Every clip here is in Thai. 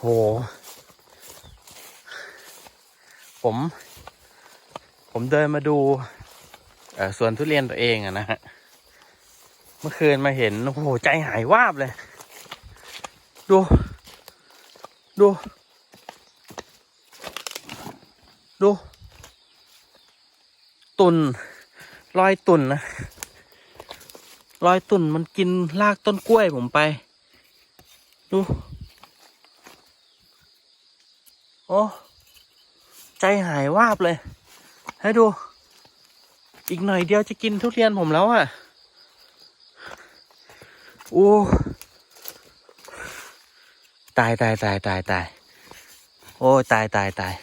โห ผม ผมเดินมาดูเอ่อสวนทุเรียนตัวเองอะนะฮะ เมื่อคืนมาเห็น โอ้โห ใจหายวาบเลย ดู ดู ดู ตุ่นรอยตุ่นนะรอยตุ่นมันกินรากต้นกล้วยผมไป ดู โอ้ใจหายวาบเลย ให้ดู อีกหน่อยเดียวจะกินทุเรียนผมแล้วอะ่ะโอ้ตายตายตายตายตายโอ้ตายตายตาย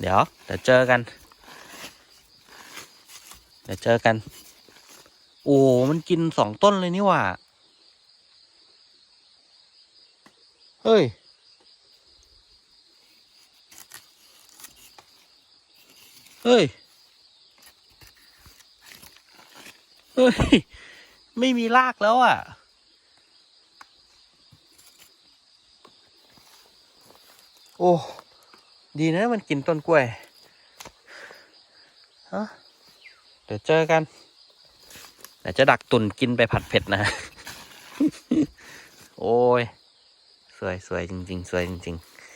เดี๋ยวเดี๋ยวเจอกัน เดี๋ยวเจอกัน โอ้ มันกินสองต้นเลยนี่หว่า เฮ้ยเฮ้ยเฮ้ย ไม่มีรากแล้วอะ โอ้ ดีนะมันกินต้นกล้วย ฮะ เดี๋ยวเจอกันเดี๋ยวจะดักตุ่นกินไปผัดเผ็ดนะ โอ้ย สวยสวยจริง ๆ สวยจริง ๆ